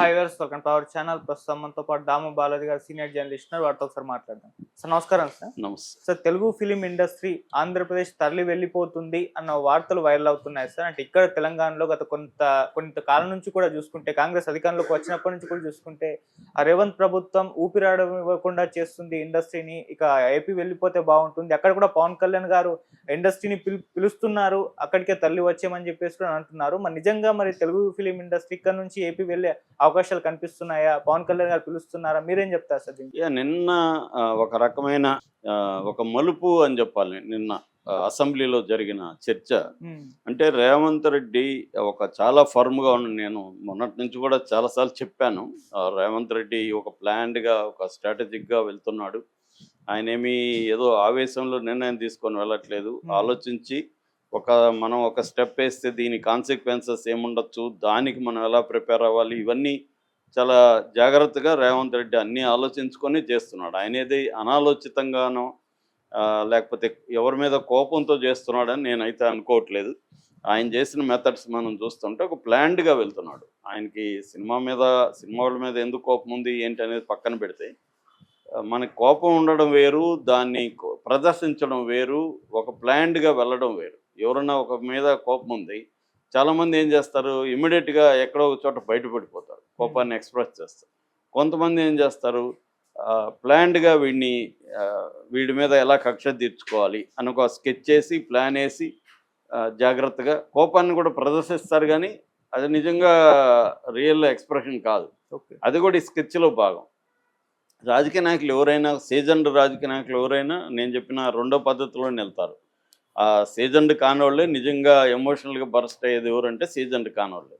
Hi viewers welcome to our channel ప్రస్తుతం మనతో పాటు దాము బాలాజీ గారు సీనియర్ జర్నలిస్ట్ ఉన్నారు. వారితో ఒకసారి మాట్లాడదాం. సార్ నమస్కారం సార్. నమస్తే. Sir Telugu film industry Andhra Pradesh తరలి వెళ్ళిపోతుంది అన్న వార్తలు వైరల్ అవుతున్నాయి సార్. అంటే ఇక్కడ తెలంగాణలో గత కొంత కొంత కాలం నుంచి కూడా చూసుకుంటే కాంగ్రెస్ అధికారంలోకి వచ్చినప్పటి నుంచి కూడా చూసుకుంటే ఆ రేవంత్ ప్రభుత్వం ఊపిరాడడం ఇవ్వకుండా చేస్తుంది ఇండస్ట్రీని. ఇక ఏపీ వెళ్ళిపోతే బాగుంటుంది. అక్కడ కూడా పవన్ కళ్యాణ్ గారు ఇండస్ట్రీని పిలు పిలుస్తున్నారు. అక్కడికే తల్లి వచ్చేయమని చెప్పేసి కూడా అంటున్నారు. మరి నిజంగా మరి తెలుగు ఫిలిం ఇండస్ట్రీ ఇక్కడ నుంచి ఏపీ వెళ్ళే అవకాశాలు కనిపిస్తున్నాయా? పవన్ కళ్యాణ్ గారు పిలుస్తున్నారా? మీరేం చెప్తారు సార్ నిన్న ఒక రకమైన ఒక మలుపు అని చెప్పాలి. నిన్న అసెంబ్లీలో జరిగిన చర్చ. అంటే రేవంత్ రెడ్డి ఒక చాలా ఫర్మ్గా ఉన్న నేను మొన్నటి నుంచి కూడా చాలాసార్లు చెప్పాను. రేవంత్ రెడ్డి ఒక ప్లాన్డ్గా ఒక స్ట్రాటజిక్గా వెళ్తున్నాడు. ఆయన ఏమి ఏదో ఆవేశంలో నిర్ణయం తీసుకొని వెళ్ళట్లేదు. ఆలోచించి ఒక మనం ఒక స్టెప్ వేస్తే దీని కాన్సిక్వెన్సెస్ ఏముండొచ్చు? దానికి మనం ఎలా ప్రిపేర్ అవ్వాలి? ఇవన్నీ చాలా జాగ్రత్తగా రేవంత్ రెడ్డి అన్నీ ఆలోచించుకొని చేస్తున్నాడు. ఆయన ఏది అనాలోచితంగానో లేకపోతే ఎవరి మీద కోపంతో చేస్తున్నాడని నేనైతే అనుకోవట్లేదు. ఆయన చేసిన మెథడ్స్ మనం చూస్తుంటే ఒక ప్లాన్డ్గా వెళ్తున్నాడు. ఆయనకి సినిమా మీద సినిమా వాళ్ళ మీద ఎందుకు కోపం ఉంది ఏంటి అనేది పక్కన పెడితే మనకి కోపం ఉండడం వేరు దాన్ని ప్రదర్శించడం వేరు ఒక ప్లాన్డ్గా వెళ్ళడం వేరు. ఎవరన్నా ఒక మీద కోపం ఉంది చాలామంది ఏం చేస్తారు? ఇమ్మీడియట్గా ఎక్కడో ఒక చోట బయటపడిపోతారు కోపాన్ని ఎక్స్ప్రెస్ చేస్తారు. కొంతమంది ఏం చేస్తారు? ప్లాన్డ్గా వీడిని వీడి మీద ఎలా కక్ష తీర్చుకోవాలి అని ఒక స్కెచ్ చేసి ప్లాన్ వేసి జాగ్రత్తగా కోపాన్ని కూడా ప్రదర్శిస్తారు కానీ అది నిజంగా రియల్ ఎక్స్ప్రెషన్ కాదు. అది కూడా ఈ స్కెచ్లో భాగం. రాజకీయ నాయకులు ఎవరైనా సీజన్డ్ రాజకీయ నాయకులు ఎవరైనా నేను చెప్పిన రెండో పద్ధతిలోనే వెళ్తారు. ఆ సీజన్డ్ కానోళ్ళే నిజంగా ఎమోషనల్గా బర్స్ట్ అయ్యేది ఎవరంటే సీజన్డ్ కానోళ్ళే.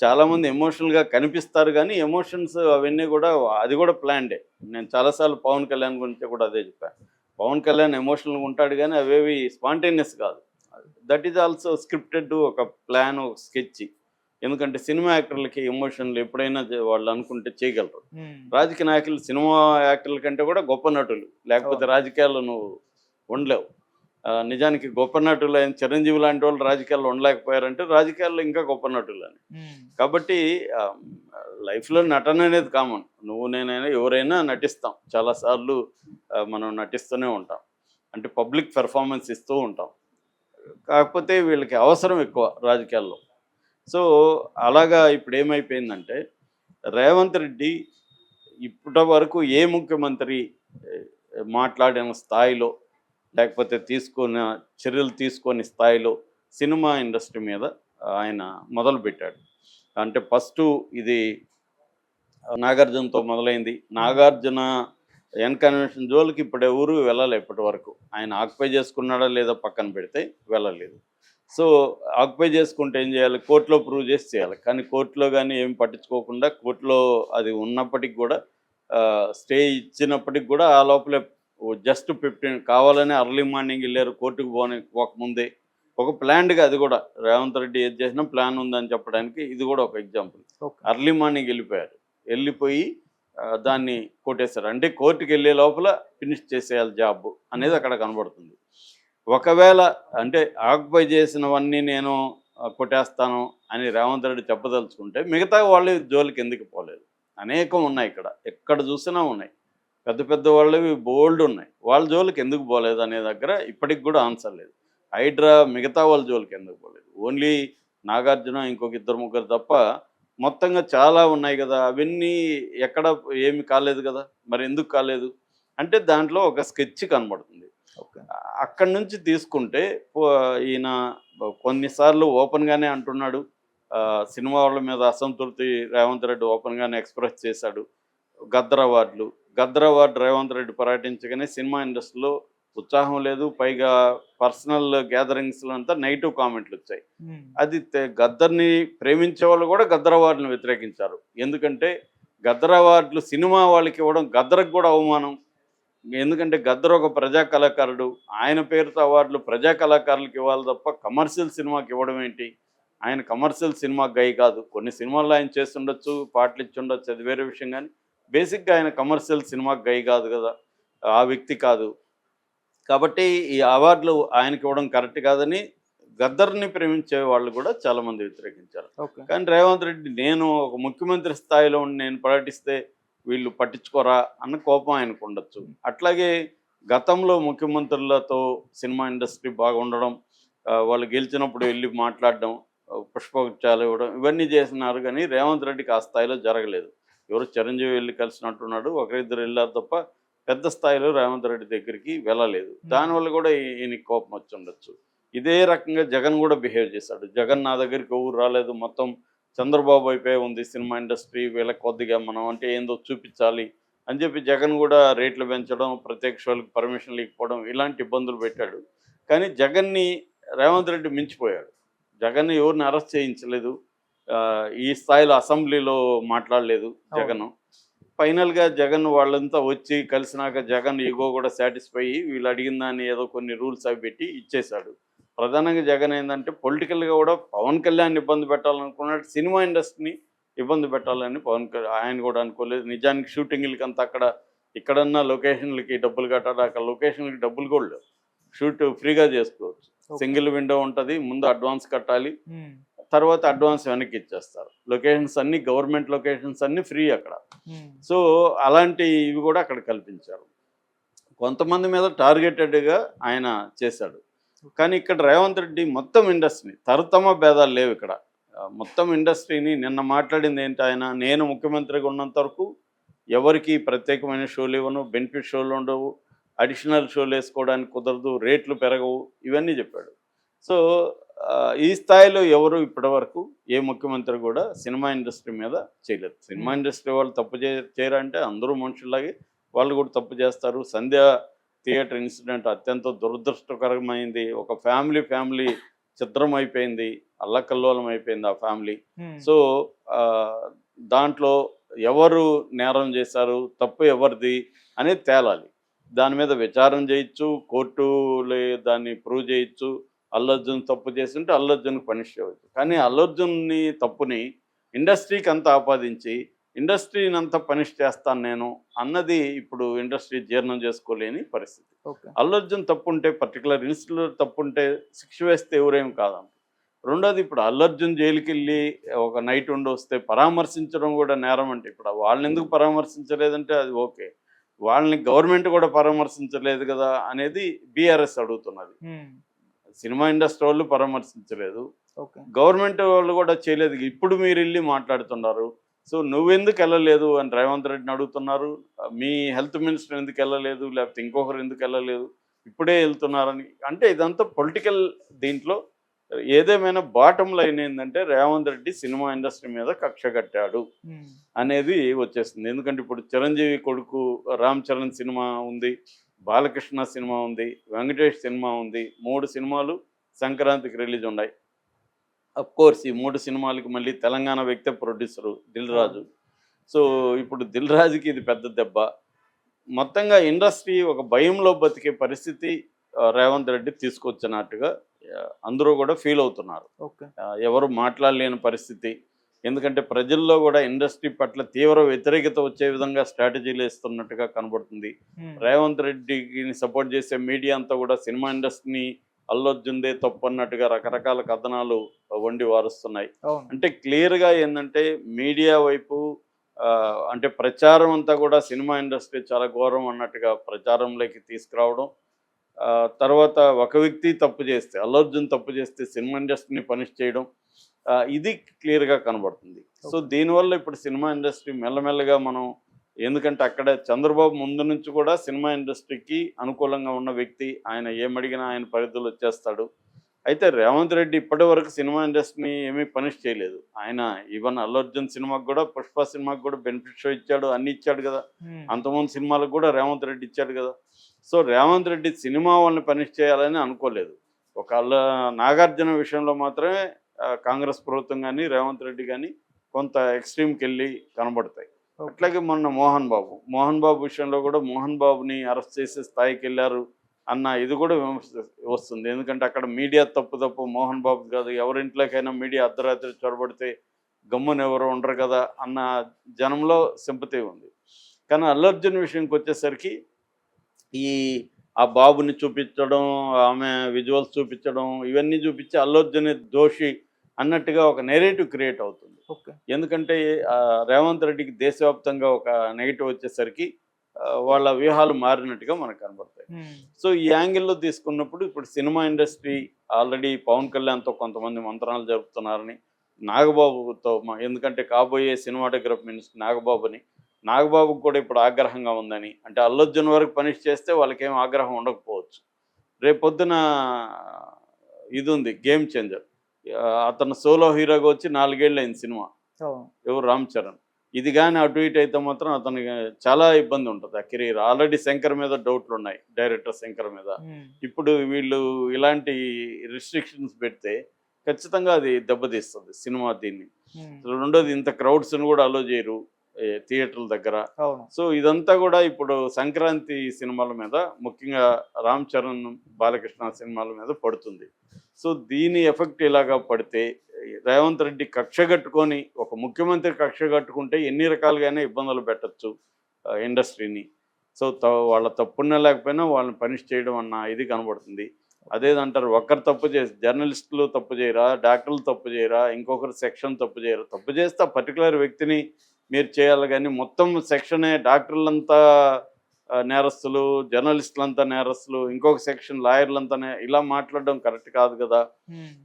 చాలామంది ఎమోషనల్గా కనిపిస్తారు కానీ ఎమోషన్స్ అవన్నీ కూడా అది కూడా ప్లాన్డే. నేను చాలాసార్లు పవన్ కళ్యాణ్ గురించి కూడా అదే చెప్పాను పవన్ కళ్యాణ్ ఎమోషనల్గా ఉంటాడు కానీ అవేవి స్పాంటేనియస్ కాదు. దట్ ఈజ్ ఆల్సో స్క్రిప్టెడ్ ఒక ప్లాన్ ఒక స్కెచ్ ఎందుకంటే సినిమా యాక్టర్లకి ఎమోషన్లు ఎప్పుడైనా వాళ్ళు అనుకుంటే చేయగలరు. రాజకీయ నాయకులు సినిమా యాక్టర్ల కంటే కూడా గొప్ప నటులు. లేకపోతే రాజకీయాల్లో నువ్వు ఉండలేవు. నిజానికి గొప్ప నటులు అయిన చిరంజీవి లాంటి వాళ్ళు రాజకీయాల్లో ఉండలేకపోయారంటే రాజకీయాల్లో ఇంకా గొప్ప నటులు అని కాబట్టి లైఫ్లో నటన అనేది కామన్. నువ్వు నేనైనా ఎవరైనా నటిస్తాం. చాలాసార్లు మనం నటిస్తూనే ఉంటాం. అంటే పబ్లిక్ పెర్ఫార్మెన్స్ ఇస్తూ ఉంటాం. కాకపోతే వీళ్ళకి అవసరం ఎక్కువ రాజకీయాల్లో. సో అలాగా ఇప్పుడు ఏమైపోయిందంటే రేవంత్ రెడ్డి ఇప్పటి వరకు ఏ ముఖ్యమంత్రి మాట్లాడిన స్థాయిలో లేకపోతే తీసుకున్న చర్యలు తీసుకొని స్థాయిలో సినిమా ఇండస్ట్రీ మీద ఆయన మొదలుపెట్టాడు. అంటే ఫస్ట్ ఇది నాగార్జునతో మొదలైంది. నాగార్జున ఎన్కన్వెన్షన్ జోలికి ఇప్పుడే ఊరు వెళ్ళాలి ఇప్పటి వరకు ఆయన ఆక్యుపై చేసుకున్నాడా లేదా పక్కన పెడితే వెళ్ళలేదు. సో ఆక్యుపై చేసుకుంటే ఏం చేయాలి? కోర్టులో ప్రూవ్ చేసి చేయాలి. కానీ కోర్టులో కానీ ఏం పట్టించుకోకుండా కోర్టులో అది ఉన్నప్పటికి కూడా స్టే ఇచ్చినప్పటికి కూడా ఆ లోపలే జస్ట్ ఫిఫ్టీన్ కావాలని అర్లీ మార్నింగ్ వెళ్ళారు కోర్టుకు పోని పోకముందే ఒక ప్లాన్డ్గా అది కూడా రేవంత్ రెడ్డి ఏది చేసినా ప్లాన్ ఉందని చెప్పడానికి ఇది కూడా ఒక ఎగ్జాంపుల్ అర్లీ మార్నింగ్ వెళ్ళిపోయారు. వెళ్ళిపోయి దాన్ని కొట్టేశారు. అంటే కోర్టుకి వెళ్ళే లోపల ఫినిష్ చేసేయాలి జాబ్ అనేది అక్కడ కనబడుతుంది. ఒకవేళ అంటే ఆక్యుపై చేసినవన్నీ నేను కొట్టేస్తాను అని రేవంత్ రెడ్డి చెప్పదలుచుకుంటే మిగతా వాళ్ళు జోలికి ఎందుకు పోలేదు? అనేకం ఉన్నాయి ఇక్కడ. ఎక్కడ చూసినా ఉన్నాయి. పెద్ద పెద్ద వాళ్ళవి బోల్డ్ ఉన్నాయి. వాళ్ళ జోలికి ఎందుకు పోలేదు అనే దగ్గర ఇప్పటికి కూడా ఆన్సర్ లేదు. హైడ్రా మిగతా వాళ్ళ జోలికి ఎందుకు పోలేదు? ఓన్లీ నాగార్జున ఇంకొక ఇద్దరు ముగ్గురు తప్ప మొత్తంగా చాలా ఉన్నాయి కదా. అవన్నీ ఎక్కడ ఏమి కాలేదు కదా. మరి ఎందుకు కాలేదు? అంటే దాంట్లో ఒక స్కెచ్ కనబడుతుంది. అక్కడి నుంచి తీసుకుంటే ఈయన కొన్నిసార్లు ఓపెన్గానే అంటున్నాడు. సినిమా వాళ్ళ మీద అసంతృప్తి రేవంత్ రెడ్డి ఓపెన్గానే ఎక్స్ప్రెస్ చేశాడు. గద్దర్ అవార్డులు గద్దర్ అవార్డు రేవంత్ రెడ్డి పర్యటించగానే సినిమా ఇండస్ట్రీలో ఉత్సాహం లేదు. పైగా పర్సనల్ గ్యాదరింగ్స్లో అంతా నెగిటివ్ కామెంట్లు వచ్చాయి. అది గద్దర్ని ప్రేమించే వాళ్ళు కూడా గద్దర్ అవార్డును వ్యతిరేకించారు. ఎందుకంటే గద్దర్ అవార్డులు సినిమా వాళ్ళకి ఇవ్వడం గద్దరకు కూడా అవమానం. ఎందుకంటే గద్దర్ ఒక ప్రజా కళాకారుడు. ఆయన పేరుతో అవార్డులు ప్రజా కళాకారులకు ఇవ్వాలి తప్ప కమర్షియల్ సినిమాకి ఇవ్వడం ఏంటి? ఆయన కమర్షియల్ సినిమా గై కాదు. కొన్ని సినిమాల్లో ఆయన చేస్తుండొచ్చు పాటలు ఇచ్చి ఉండొచ్చు అది వేరే విషయం కానీ బేసిక్గా ఆయన కమర్షియల్ సినిమా గై కాదు కదా ఆ వ్యక్తి కాదు. కాబట్టి ఈ అవార్డులు ఆయనకి ఇవ్వడం కరెక్ట్ కాదని గద్దర్ని ప్రేమించే వాళ్ళు కూడా చాలా మంది వ్యతిరేకించారు. కానీ రేవంత్ రెడ్డి నేను ఒక ముఖ్యమంత్రి స్థాయిలో ఉండి నేను పర్యటిస్తే వీళ్ళు పట్టించుకోరా అన్న కోపం ఆయనకు ఉండొచ్చు. అట్లాగే గతంలో ముఖ్యమంత్రులతో సినిమా ఇండస్ట్రీ బాగా ఉండడం ఆ, వాళ్ళు గెలిచినప్పుడు వెళ్ళి మాట్లాడడం పుష్పగుచ్చాలు ఇవ్వడం ఇవన్నీ చేసినారు కానీ రేవంత్ రెడ్డికి ఆ స్థాయిలో జరగలేదు. ఎవరు చిరంజీవి వెళ్ళి కలిసినట్టున్నాడు ఒకరిద్దరు వెళ్ళారు తప్ప పెద్ద స్థాయిలో రేవంత్ రెడ్డి దగ్గరికి వెళ్ళలేదు. దానివల్ల కూడా ఈయనకి కోపం వచ్చి ఉండొచ్చు. ఇదే రకంగా జగన్ కూడా బిహేవ్ చేశాడు. జగన్ నా దగ్గరికి ఎవరు రాలేదు. మొత్తం చంద్రబాబు అయిపోయి ఉంది సినిమా ఇండస్ట్రీ వీళ్ళకి కొద్దిగా మనం అంటే ఏందో చూపించాలి అని చెప్పి జగన్ కూడా రేట్లు పెంచడం ప్రత్యేక షోలకు పర్మిషన్లు ఇవ్వకపోవడం ఇలాంటి ఇబ్బందులు పెట్టాడు. కానీ జగన్ని రేవంత్ రెడ్డి మించిపోయాడు. జగన్ ఎవరిని అరెస్ట్ చేయించలేదు. ఈ స్థాయిలో అసెంబ్లీలో మాట్లాడలేదు జగన్. ఫైనల్గా జగన్ వాళ్ళంతా వచ్చి కలిసినాక జగన్ ఈగో కూడా సాటిస్ఫై అయ్యి వీళ్ళు అడిగిన దాన్ని ఏదో కొన్ని రూల్స్ అవి పెట్టి ఇచ్చేశాడు. ప్రధానంగా జగన్ ఏంటంటే పొలిటికల్గా కూడా పవన్ కళ్యాణ్ ఇబ్బంది పెట్టాలనుకున్నాడు సినిమా ఇండస్ట్రీని ఇబ్బంది పెట్టాలని పవన్ కళ్యాణ్ ఆయన కూడా అనుకోలేదు. నిజానికి షూటింగ్లకి అంతా అక్కడ ఇక్కడన్నా లొకేషన్లకి డబ్బులు కట్టాలి అక్కడ లొకేషన్లకి డబ్బులు కూడా షూట్ ఫ్రీగా చేసుకోవచ్చు. సింగిల్ విండో ఉంటుంది ముందు అడ్వాన్స్ కట్టాలి. తర్వాత అడ్వాన్స్ వెనక్కి ఇచ్చేస్తారు. లొకేషన్స్ అన్ని గవర్నమెంట్ లొకేషన్స్ అన్ని ఫ్రీ అక్కడ. ఉమ్, సో అలాంటి ఇవి కూడా అక్కడ కల్పించారు. కొంతమంది మీద టార్గెటెడ్గా ఆయన చేశాడు. కానీ ఇక్కడ రేవంత్ రెడ్డి మొత్తం ఇండస్ట్రీని తరతమ భేదాలు లేవు ఇక్కడ. మొత్తం ఇండస్ట్రీని నిన్న మాట్లాడింది ఏంటి ఆయన? నేను ముఖ్యమంత్రిగా ఉన్నంత వరకు ఎవరికి ప్రత్యేకమైన షోలు ఇవ్వను బెనిఫిట్ షోలు ఉండవు అడిషనల్ షోలు వేసుకోవడానికి కుదరదు రేట్లు పెరగవు ఇవన్నీ చెప్పాడు. సో ఈ స్థాయిలో ఎవరు ఇప్పటివరకు ఏ ముఖ్యమంత్రి కూడా సినిమా ఇండస్ట్రీ మీద చేయలేదు. సినిమా ఇండస్ట్రీ వాళ్ళు తప్పు చేయరంటే అందరూ మనుషుల్లాగే వాళ్ళు కూడా తప్పు చేస్తారు. సంధ్య థియేటర్ ఇన్సిడెంట్ అత్యంత దురదృష్టకరమైంది. ఒక ఫ్యామిలీ ఫ్యామిలీ చిత్రం అయిపోయింది. అల్లకల్లోలం అయిపోయింది ఆ ఫ్యామిలీ. ఉమ్, సో దాంట్లో ఎవరు నేరం చేశారు తప్పు ఎవరిది అనేది తేలాలి. దాని మీద విచారణ చేయొచ్చు కోర్టులే దాన్ని ప్రూవ్ చేయొచ్చు. అల్లర్జున్ తప్పు చేస్తుంటే అల్లర్జున్ పనిష్ చేయవచ్చు. కానీ అల్లర్జున్ని తప్పుని ఇండస్ట్రీకి అంతా ఆపాదించి ఇండస్ట్రీని అంతా పనిష్ చేస్తాను నేను అన్నది ఇప్పుడు ఇండస్ట్రీ జీర్ణం చేసుకోలేని పరిస్థితి. ఓకే. అల్లర్జున్ తప్పుంటే పర్టికులర్ ఇన్స్టిట్యూట్ తప్పుంటే శిక్ష వేస్తే ఎవరేం కాదంట. రెండోది ఇప్పుడు అల్లర్జున్ జైలుకి వెళ్ళి ఒక నైట్ ఉండి వస్తే పరామర్శించడం కూడా నేరం అంటే ఇప్పుడు వాళ్ళని ఎందుకు పరామర్శించలేదంటే అది ఓకే. వాళ్ళని గవర్నమెంట్ కూడా పరామర్శించలేదు కదా అనేది బీఆర్ఎస్ అడుగుతున్నది. సినిమా ఇండస్ట్రీ వాళ్ళు పరామర్శించలేదు. గవర్నమెంట్ వాళ్ళు కూడా చేయలేదు. ఇప్పుడు మీరు వెళ్ళి మాట్లాడుతున్నారు. సో నువ్వెందుకు వెళ్ళలేదు అని రేవంత్ రెడ్డిని అడుగుతున్నారు. మీ హెల్త్ మినిస్టర్ ఎందుకు వెళ్ళలేదు? లేకపోతే ఇంకొకరు ఎందుకు వెళ్ళలేదు? ఇప్పుడే వెళ్తున్నారని. అంటే ఇదంతా పొలిటికల్ దీంట్లో. ఏదేమైనా బాటం లైన్ ఏంటంటే రేవంత్ రెడ్డి సినిమా ఇండస్ట్రీ మీద కక్ష కట్టాడు అనేది వచ్చేస్తుంది ఎందుకంటే ఇప్పుడు చిరంజీవి కొడుకు రామ్ చరణ్ సినిమా ఉంది. బాలకృష్ణ సినిమా ఉంది వెంకటేష్ సినిమా ఉంది మూడు సినిమాలు సంక్రాంతికి రిలీజ్ ఉన్నాయి. అఫ్ కోర్స్ ఈ మూడు సినిమాలకి మళ్ళీ తెలంగాణ వ్యక్తే ప్రొడ్యూసరు దిల్ రాజు. సో ఇప్పుడు దిల్ రాజుకి ఇది పెద్ద దెబ్బ. మొత్తంగా ఇండస్ట్రీ ఒక భయంలో బతికే పరిస్థితి రేవంత్ రెడ్డి తీసుకొచ్చినట్టుగా అందరూ కూడా ఫీల్ అవుతున్నారు. ఎవరు మాట్లాడలేని పరిస్థితి. ఎందుకంటే ప్రజల్లో కూడా ఇండస్ట్రీ పట్ల తీవ్ర వ్యతిరేకత వచ్చే విధంగా స్ట్రాటజీలు ఇస్తున్నట్టుగా కనబడుతుంది. రేవంత్ రెడ్డికి సపోర్ట్ చేసే మీడియా అంతా కూడా సినిమా ఇండస్ట్రీని అల్లొజ్జుందే తప్పు అన్నట్టుగా రకరకాల కథనాలు వండి వారుస్తున్నాయి. అంటే క్లియర్గా ఏంటంటే మీడియా వైపు అంటే ప్రచారం అంతా కూడా సినిమా ఇండస్ట్రీ చాలా ఘోరం అన్నట్టుగా ప్రచారంలోకి తీసుకురావడం ఆ, తర్వాత ఒక వ్యక్తి తప్పు చేస్తే అల్లర్జున్ తప్పు చేస్తే సినిమా ఇండస్ట్రీని పనిష్ చేయడం ఇది క్లియర్గా కనబడుతుంది. సో దీనివల్ల ఇప్పుడు సినిమా ఇండస్ట్రీ మెల్లమెల్లగా మనం ఎందుకంటే అక్కడ చంద్రబాబు ముందు నుంచి కూడా సినిమా ఇండస్ట్రీకి అనుకూలంగా ఉన్న వ్యక్తి ఆయన ఏమడిగినా ఆయన పరిధిలో వచ్చేస్తాడు. అయితే రేవంత్ రెడ్డి ఇప్పటి వరకు సినిమా ఇండస్ట్రీని ఏమీ పనిష్ చేయలేదు. ఆయన ఈవెన్ అల్లు అర్జున్ సినిమాకి కూడా పుష్ప సినిమాకి కూడా బెనిఫిట్ షో ఇచ్చాడు అన్ని ఇచ్చాడు కదా. ఉమ్, అంతమంది సినిమాలకు కూడా రేవంత్ రెడ్డి ఇచ్చాడు కదా. సో రేవంత్ రెడ్డి సినిమా వాళ్ళని పనిష్ చేయాలని అనుకోలేదు. ఒక నాగార్జున విషయంలో మాత్రమే కాంగ్రెస్ ప్రభుత్వం కానీ రేవంత్ రెడ్డి కానీ కొంత ఎక్స్ట్రీమ్కి వెళ్ళి కనబడతాయి. అట్లాగే మొన్న మోహన్ బాబు మోహన్ బాబు విషయంలో కూడా మోహన్ బాబుని అరెస్ట్ చేసే స్థాయికి వెళ్ళారు అన్న ఇది కూడా విమర్శ వస్తుంది. ఎందుకంటే అక్కడ మీడియా తప్పు తప్పు మోహన్ బాబు కాదు ఎవరింట్లోకైనా మీడియా అర్ధరాత్రి చొరబడితే గమ్మున ఎవరు ఉండరు కదా అన్న జనంలో సింపతి ఉంది. కానీ అల్లు అర్జున్ విషయంకి వచ్చేసరికి ఈ ఆ బాబుని చూపించడం ఆమె విజువల్స్ చూపించడం ఇవన్నీ చూపించి అల్లు అర్జున్ దోషి అన్నట్టుగా ఒక నెరేటివ్ క్రియేట్ అవుతుంది. ఎందుకంటే రేవంత్ రెడ్డికి దేశవ్యాప్తంగా ఒక నెగిటివ్ వచ్చేసరికి వాళ్ళ వ్యూహాలు మారినట్టుగా మనకు కనబడతాయి. సో ఈ యాంగిల్లో తీసుకున్నప్పుడు ఇప్పుడు సినిమా ఇండస్ట్రీ ఆల్రెడీ పవన్ కళ్యాణ్తో కొంతమంది మంత్రాలు జరుపుతున్నారని నాగబాబుతో ఎందుకంటే కాబోయే సినిమాటోగ్రఫీ మినిస్టర్ నాగబాబుని నాగబాబుకు కూడా ఇప్పుడు ఆగ్రహంగా ఉందని అంటే అల్లర్జున్ వరకు పనిష్ చేస్తే వాళ్ళకేం ఆగ్రహం ఉండకపోవచ్చు. రేపొద్దున ఇది ఉంది గేమ్ చేంజర్ అతను సోలో హీరోగా వచ్చి నాలుగేళ్ళు అయింది సినిమా. ఎవరు? రామ్ చరణ్. ఇది కానీ అటు ఇటు అయితే మాత్రం అతనికి చాలా ఇబ్బంది ఉంటుంది. ఆ కెరీర్. ఆల్రెడీ శంకర్ మీద డౌట్లు ఉన్నాయి డైరెక్టర్ శంకర్ మీద. ఉమ్. ఇప్పుడు వీళ్ళు ఇలాంటి రిస్ట్రిక్షన్స్ పెడితే ఖచ్చితంగా అది దెబ్బతీస్తుంది సినిమా దీన్ని. ఉమ్. రెండోది ఇంత క్రౌడ్స్ని కూడా అలో చేయరు థియేటర్ల దగ్గర. సో ఇదంతా కూడా ఇప్పుడు సంక్రాంతి సినిమాల మీద ముఖ్యంగా రామ్ చరణ్ బాలకృష్ణ సినిమాల మీద పడుతుంది. సో దీని ఎఫెక్ట్ ఇలాగా పడితే రేవంత్ రెడ్డి కక్ష కట్టుకొని ఒక ముఖ్యమంత్రి కక్ష కట్టుకుంటే ఎన్ని రకాలుగానే ఇబ్బందులు పెట్టచ్చు ఇండస్ట్రీని. సో త వాళ్ళ తప్పున్నా లేకపోయినా వాళ్ళని పనిష్ చేయడం అన్న ఇది కనబడుతుంది. అదేదంటారు ఒకరు తప్పు చేసి జర్నలిస్టులు తప్పు చేయరా డాక్టర్లు తప్పు చేయరా ఇంకొకరు సెక్షన్ తప్పు చేయరా? తప్పు చేస్తే ఆ పర్టికులర్ వ్యక్తిని మీరు చేయాలి కానీ మొత్తం సెక్షనే డాక్టర్లంతా నేరస్తులు జర్నలిస్టులంతా నేరస్తులు ఇంకొక సెక్షన్ లాయర్లంతా నే- ఇలా మాట్లాడడం కరెక్ట్ కాదు కదా.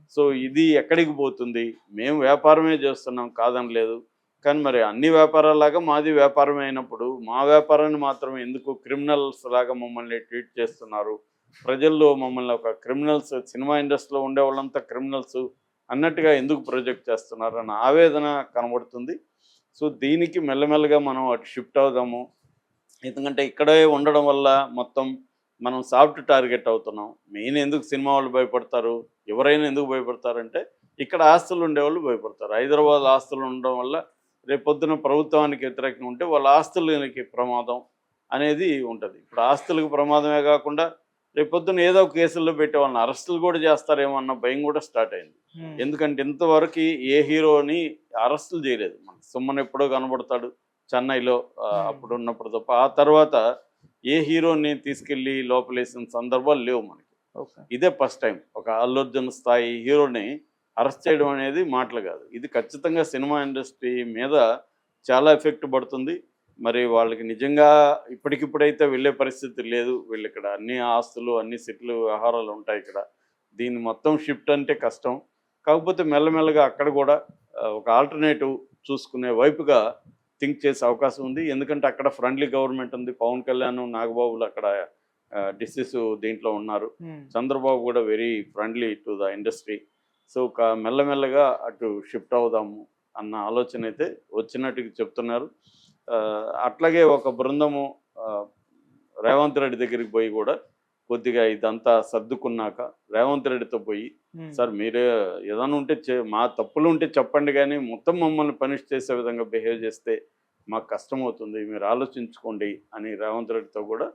సో ఇది ఎక్కడికి పోతుంది? మేము వ్యాపారమే చేస్తున్నాం కాదని లేదు. కానీ మరి అన్ని వ్యాపారాలాగా మాది వ్యాపారమే అయినప్పుడు మా వ్యాపారాన్ని మాత్రం ఎందుకు క్రిమినల్స్ లాగా మమ్మల్ని ట్రీట్ చేస్తున్నారు? ప్రజల్లో మమ్మల్ని ఒక క్రిమినల్స్ సినిమా ఇండస్ట్రీలో ఉండే వాళ్ళంతా క్రిమినల్స్ అన్నట్టుగా ఎందుకు ప్రొజెక్ట్ చేస్తున్నారు? అన్న ఆవేదన కనబడుతుంది. సో దీనికి మెల్లమెల్లగా మనం అటు షిఫ్ట్ అవుదాము. ఎందుకంటే ఇక్కడే ఉండడం వల్ల మొత్తం మనం సాఫ్ట్ టార్గెట్ అవుతున్నాం. మెయిన్ ఎందుకు సినిమా వాళ్ళు భయపడతారు? ఎవరైనా ఎందుకు భయపడతారంటే ఇక్కడ ఆస్తులు ఉండేవాళ్ళు భయపడతారు. హైదరాబాద్ ఆస్తులు ఉండడం వల్ల రేపొద్దున ప్రభుత్వానికి వ్యతిరేకంగా ఉంటే వాళ్ళ ఆస్తులకి ప్రమాదం అనేది ఉంటుంది. ఇప్పుడు ఆస్తులకు ప్రమాదమే కాకుండా రేపొద్దున ఏదో ఒక కేసుల్లో పెట్టే వాళ్ళని అరెస్టులు కూడా చేస్తారేమో అన్న భయం కూడా స్టార్ట్ అయింది. ఎందుకంటే ఇంతవరకు ఏ హీరోని అరెస్టులు చేయలేదు. మనకి సుమ్మన్ ఎప్పుడో కనబడతాడు. చెన్నైలో. అప్పుడు ఉన్నప్పుడు తప్ప. ఆ తర్వాత ఏ హీరోని తీసుకెళ్ళి లోపలేసిన సందర్భాలు లేవు మనకి. ఇదే ఫస్ట్ టైం. ఒక అల్లు అర్జున్ స్థాయి హీరోని అరెస్ట్ చేయడం అనేది మాటలు కాదు. ఇది ఖచ్చితంగా సినిమా ఇండస్ట్రీ మీద చాలా ఎఫెక్ట్ పడుతుంది. మరి వాళ్ళకి నిజంగా ఇప్పటికిప్పుడైతే వెళ్ళే పరిస్థితి లేదు. వీళ్ళు ఇక్కడ అన్ని ఆస్తులు అన్ని సెట్లు వ్యవహారాలు ఉంటాయి ఇక్కడ. దీన్ని మొత్తం షిఫ్ట్ అంటే కష్టం. కాకపోతే మెల్లమెల్లగా అక్కడ కూడా ఒక ఆల్టర్నేటివ్ చూసుకునే వైపుగా థింక్ చేసే అవకాశం ఉంది. ఎందుకంటే అక్కడ ఫ్రెండ్లీ గవర్నమెంట్ ఉంది. పవన్ కళ్యాణ్ నాగబాబులు అక్కడ డిసీస్ దీంట్లో ఉన్నారు. ఉమ్. చంద్రబాబు కూడా very friendly to the industry so ఒక మెల్లమెల్లగా అటు షిఫ్ట్ అవుదాము అన్న ఆలోచన అయితే వచ్చినట్టుగా చెప్తున్నారు. అట్లాగే ఒక బృందము రేవంత్ రెడ్డి దగ్గరికి పోయి కూడా కొద్దిగా ఇదంతా సర్దుకున్నాక రేవంత్ రెడ్డితో పోయి. సార్ మీరే ఏదైనా ఉంటే మా తప్పులు ఉంటే చెప్పండి కానీ మొత్తం మమ్మల్ని పనిష్ చేసే విధంగా బిహేవ్ చేస్తే మాకు కష్టమవుతుంది మీరు ఆలోచించుకోండి అని రేవంత్ రెడ్డితో కూడా